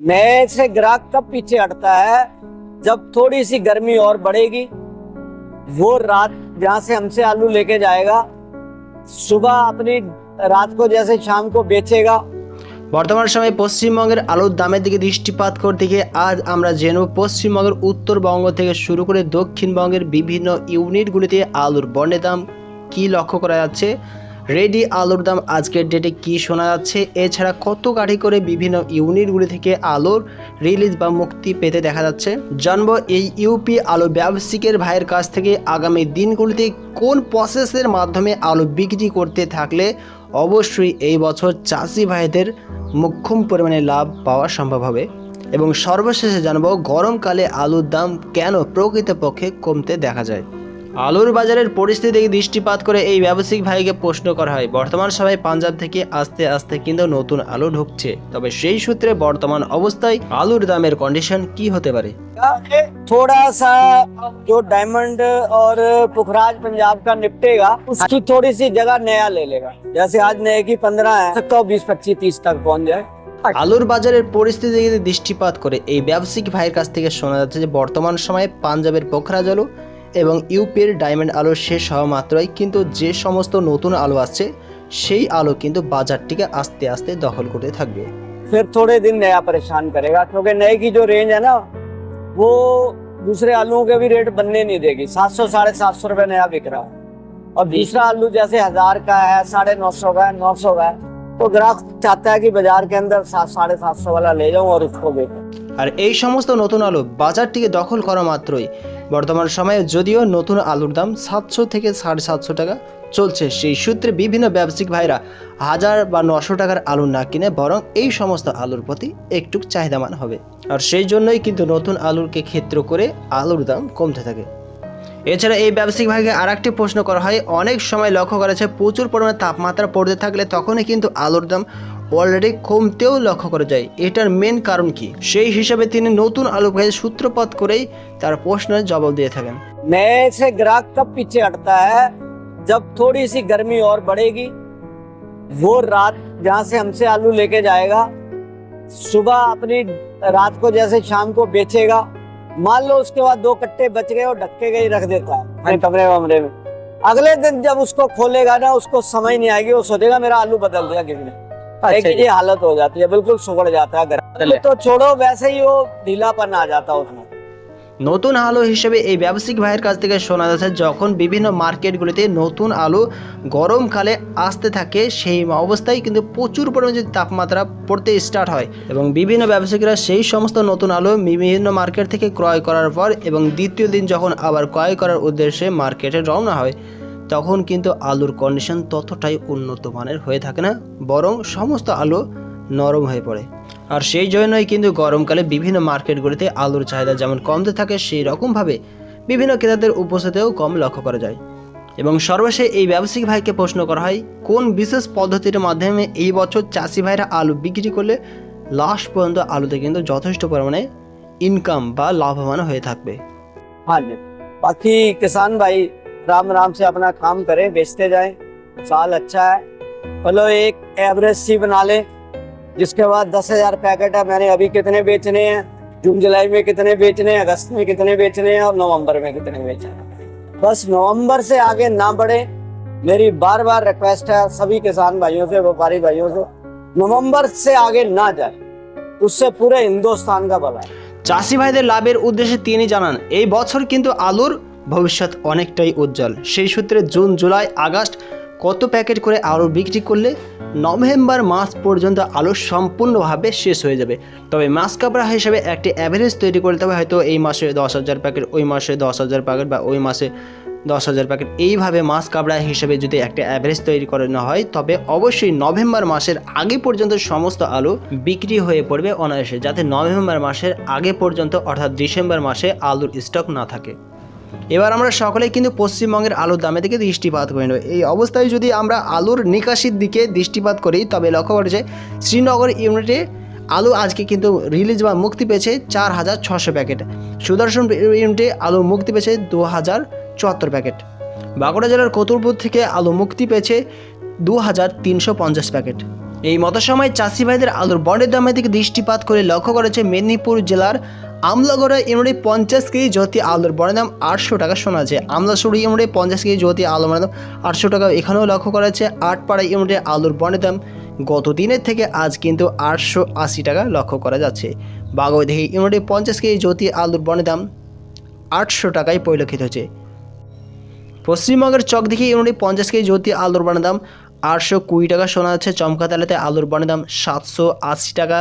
नए से ग्राहक कब पीछे हटता है जब थोड़ी सी गर्मी और बढ़ेगी वो रात जहां से हमसे आलू लेके जाएगा सुबह अपनी रात को जैसे शाम को बेचेगा বর্তমান সময়ে পশ্চিমবঙ্গের আলুর দামের দিকে দৃষ্টিপাত করতে গিয়ে আজ আমরা জেনব পশ্চিমবঙ্গের উত্তরবঙ্গ থেকে শুরু করে দক্ষিণবঙ্গের বিভিন্ন ইউনিটগুলিতে আলুর বন্ডের দাম কী লক্ষ্য করা যাচ্ছে রেডি আলুর দাম আজকের ডেটে কি শোনা যাচ্ছে? এছাড়া কত গাড়ি করে বিভিন্ন ইউনিটগুলি থেকে আলুর রিলিজ বা মুক্তি পেতে দেখা যাচ্ছে? জানব এই ইউপি আলু ব্যবসায়িকের ভাইয়ের কাছ থেকে আগামী দিনগুলিতে কোন প্রসেসের মাধ্যমে আলু বিক্রি করতে থাকলে অবশ্যই এই বছর চাষি ভাইদের মুখ্যম পরিমাণে লাভ পাওয়া সম্ভব হবে। এবং সর্বশেষে জানব গরমকালে আলুর দাম কেন প্রকৃতপক্ষে কমতে দেখা যায়? আলুর বাজারের পরিস্থিতি থেকে দৃষ্টিপাত করে এই ব্যবসায়িক ভাইকে প্রশ্ন করা হয় বর্তমান সময়ে পাঞ্জাব থেকে আস্তে আস্তে কিন্তু নতুন আলু ঢুকছে তবে সেই সূত্রে বর্তমান অবস্থায় আলুর দামের কন্ডিশন কি হতে পারে थोड़ा सा जो डायमंड और पुखराज पंजाब का निपटेगा उसकी थोड़ी सी जगह नया ले लेगा जैसे आज नए की पंद्रह है तो बीस पच्चीस तीस तक पहुंच जाए আলুর বাজারের পরিস্থিতি থেকে দৃষ্টিপাত করে এই ব্যবসায়িক ভাইয়ের কাছ থেকে শোনা যাচ্ছে যে বর্তমান সময়ে পাঞ্জাবের পোখরাজ আলু এবং ইউপির ডায়মন্ড আলু শেষ হওয়া মাত্রই কিন্তু যে সমস্ত নতুন আলু আসছে সেই আলু কিন্তু বাজারটিকে আস্তে আস্তে দখল করতে থাকবে फिर थोड़े दिन नया परेशान करेगा क्योंकि नए की जो रेंज है ना वो दूसरे आलूओं के भी रेट बनने नहीं देगी सात सौ साढ़े सात सौ रुपए नया बिक रहा है और दूसरा आलू जैसे हजार का है साढ़े नौ सौ का है नौ सौ का है तो ग्राहक चाहता है कि बाजार के अंदर सात साढ़े सात सौ वाला ले जाऊं और उसको बेचूं আর এই সমস্ত নতুন আলু বাজারটিকে দখল করা মাত্রই। বর্তমান সময়ে যদিও নতুন আলুর দাম সাতশো থেকে সাড়ে সাতশো টাকা চলছে, সেই সূত্রে বিভিন্ন ব্যবসায়িক ভাইরা হাজার বা নশো টাকার আলু না কিনে বরং এই সমস্ত আলুর প্রতি একটু চাহিদামান হবে। আর সেই জন্যই কিন্তু নতুন আলুরকে ক্ষেত্র করে আলুর দাম কমতে থাকে। এছাড়া এই ব্যবসায়িক ভাইকে আর একটি প্রশ্ন করা হয়, অনেক সময় লক্ষ্য করা যায় প্রচুর পরিমাণে তাপমাত্রা পড়তে থাকলে তখনই কিন্তু আলুর দাম অলরেডি কমতেও লক্ষ্য করা যায় এটার মেন কারণ কি সেই হিসাবে তিনি নতুন আলু ভাইয়ের সূত্রপাত করেই তার প্রশ্নের জবাব দিয়ে থাকেন नए से ग्राहक कब पीछे हटता है जब थोड़ी सी गर्मी और बढ़ेगी वो रात जहां से हमसे आलू लेके जाएगा सुबह अपनी रात को जैसे शाम को बेचेगा मान लो उसके बाद दो कट्टे बच गए और ढक्के गई रख देता है अपने कमरे वमरे में अगले दिन जब उसको खोलेगा ना उसको समझ नहीं आएगी वो सोचेगा मेरा आलू बदल दिया किसी ने एक ये हालत हो जाती है बिल्कुल सुगड़ जाता है घर तो छोड़ो वैसे ही वो ढीलापन आ जाता है उसमें নতুন আলু হিসেবে এই ব্যবসায়িক ভাইয়ের কাছ থেকে শোনা যাচ্ছে যখন বিভিন্ন মার্কেটগুলিতে নতুন আলু গরমকালে আসতে থাকে সেই অবস্থায় কিন্তু প্রচুর পরিমাণে যদি তাপমাত্রা পড়তে স্টার্ট হয় এবং বিভিন্ন ব্যবসায়িকরা সেই সমস্ত নতুন আলু বিভিন্ন মার্কেট থেকে ক্রয় করার পর এবং দ্বিতীয় দিন যখন আবার ক্রয় করার উদ্দেশ্যে মার্কেটে রওনা হয় তখন কিন্তু আলুর কন্ডিশন ততটাই উন্নত মানের হয়ে থাকে না বরং সমস্ত আলু নরম হয়ে পড়ে আর সেই জন্যই কিন্তু গরমকালে বিভিন্ন মার্কেটগুলিতে আলুর চাহিদা যেমন কমতে থাকে সেই রকমভাবে বিভিন্ন ক্রেতাদের উপস্থিতিও কম লক্ষ্য করা যায় এবং সর্বশেষে এই ব্যবসায়িক ভাইকে প্রশ্ন করা হয় কোন বিশেষ পদ্ধতির মাধ্যমে এই বছর চাষি ভাইরা আলু বিক্রি করলে লাস্ট পর্যন্ত আলুতে কিন্তু যথেষ্ট পরিমাণে ইনকাম বা লাভবান হয়ে থাকবে हाँ जी बाकी किसान भाई राम राम से अपना काम करें बेचते जाएं साल अच्छा है चलो एक एवरेज सी बना ले जिसके बाद दस हजार पैकेट है मैंने अभी कितने बेचने हैं जून जुलाई में कितने बेचने हैं अगस्त में कितने बेचने हैं और नवंबर में कितने बेचने हैं बस नवंबर से आगे ना बढ़े मेरी बार बार रिक्वेस्ट है सभी किसान भाइयों से व्यापारी भाइयों से नवंबर से आगे ना जाए उससे पूरे हिंदुस्तान का भला है চাষি ভাইদের লাভের উদ্দেশ্যে তিনি জানান এই বছর কিন্তু আলুর ভবিষ্যৎ অনেকটাই উজ্জ্বল। সেই সূত্রে জুন, জুলাই, আগস্ট কত প্যাকেট করে আলু বিক্রি করলে নভেম্বর মাস পর্যন্ত আলু সম্পূর্ণভাবে শেষ হয়ে যাবে। তবে মাস কাপড়া হিসেবে একটি অ্যাভারেজ তৈরি করতে হবে, হয়তো এই মাসে দশ হাজার প্যাকেট, ওই মাসে দশ হাজার প্যাকেট বা ওই মাসে দশ হাজার প্যাকেট। এইভাবে মাস কাপড়া হিসেবে যদি একটা অ্যাভারেজ তৈরি করানো হয়, তবে অবশ্যই নভেম্বর মাসের আগে পর্যন্ত সমস্ত আলু বিক্রি হয়ে পড়বে অনায়াসে, যাতে নভেম্বর মাসের আগে পর্যন্ত, অর্থাৎ ডিসেম্বর মাসে আলুর স্টক না থাকে। এবার আমরা সকলেই কিন্তু পশ্চিমবঙ্গের আলুর দামের দিকে দৃষ্টিপাত করে নেব। এই অবস্থায় যদি আমরা আলুর নিকাশির দিকে দৃষ্টিপাত করি, তবে লক্ষ্য করা যায় শ্রীনগর ইউনিটে আলু আজকে কিন্তু রিলিজ বা মুক্তি পেয়েছে চার হাজার ছশো প্যাকেট। সুদর্শন ইউনিটে আলু মুক্তি পেয়েছে দু হাজার চুয়াত্তর প্যাকেট। বাঁকুড়া জেলার কতুলপুর থেকে আলু মুক্তি পেয়েছে দু হাজার তিনশো পঞ্চাশ প্যাকেট। এই মতো সময় চাষি ভাইদের আলুর বন্ডের দামের দিকে দৃষ্টিপাত করে লক্ষ্য করেছে মেদিনীপুর জেলার আমলাগড়া ইউনিটে পঞ্চাশ কেজি জ্যোতি আলুর বন্ডের দাম আটশো টাকা শোনা আছে আমলাসুড়ি ইউনিটে পঞ্চাশ কেজি জ্যোতি আলুর বন্ডের দাম আটশো টাকা এখানেও লক্ষ্য করা যাচ্ছে আটপাড়া ইউনিটে আলুর বন্ডের দাম গত দিনের থেকে আজ কিন্তু আটশো আশি টাকা লক্ষ্য করা যাচ্ছে। বাগৈদিঘি ইউনিটে পঞ্চাশ কেজি জ্যোতি আলুর বন্ডের দাম আটশো টাকায় পরিলক্ষিত হচ্ছে। পশ্চিমবঙ্গের চকদিঘি ইউনিটে পঞ্চাশ কেজি জ্যোতি আলুর বানের দাম আটশো কুড়ি টাকা শোনা যাচ্ছে। চমকাতালাতে আলুর বানের দাম সাতশো আশি টাকা।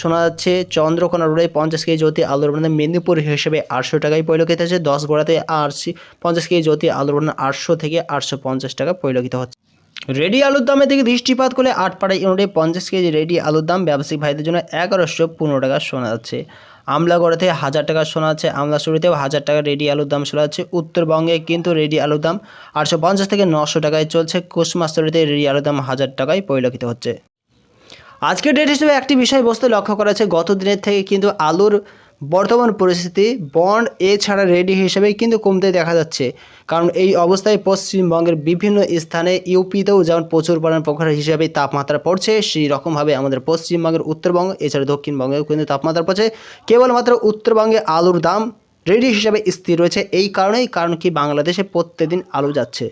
শোনা যাচ্ছে, চন্দ্রকোনা রোডে পঞ্চাশ কেজি জ্যোতি আলুর বানের দাম মেদিনীপুর হিসেবে আটশো টাকায় পরিলক্ষিত হচ্ছে। দশ গোড়াতে আশি পঞ্চাশ কেজি জ্যোতি আলুর বানের আটশো থেকে আটশো পঞ্চাশ টাকা পরিলক্ষিত হচ্ছে। রেডি আলুর দামের দিকে দৃষ্টিপাত করলে আটপাড়া ইউনিটে পঞ্চাশ কেজি রেডি আলুর দাম ব্যবসায়িক ভাইদের জন্য এগারোশো পনেরো টাকা শোনা যাচ্ছে। আমলাগড়াতে হাজার টাকা শোনা আছে আমলাশুড়িতেও হাজার টাকা রেডি আলুর দাম শোনা আছে, উত্তরবঙ্গে কিন্তু রেডি আলুর দাম আটশো পঞ্চাশ থেকে নশো টাকায় চলছে কুসমাস্তরিতে রেডি আলুর দাম হাজার টাকায় পরিলক্ষিত হচ্ছে। আজকের ডেট হিসেবে একটি বিষয়বস্তু লক্ষ্য করা হয়েছে গত দিনের থেকে কিন্তু আলুর বর্তমান পরিস্থিতি বন্ড এছাড়া রেডি হিসেবে কিন্তু কমতে দেখা যাচ্ছে। কারণ এই অবস্থায় পশ্চিমবঙ্গের বিভিন্ন স্থানে ইউপিতেও যেমন প্রচুর পরিমাণ প্রখর হিসেবে তাপমাত্রা পড়ছে সেই রকমভাবে আমাদের পশ্চিমবঙ্গের উত্তরবঙ্গ, এছাড়া দক্ষিণবঙ্গেও কিন্তু তাপমাত্রা পড়ছে। কেবলমাত্র উত্তরবঙ্গে আলুর দাম রেডি হিসেবে স্থির রয়েছে এই কারণেই, কারণ কি বাংলাদেশে প্রত্যেকদিন আলু যাচ্ছে।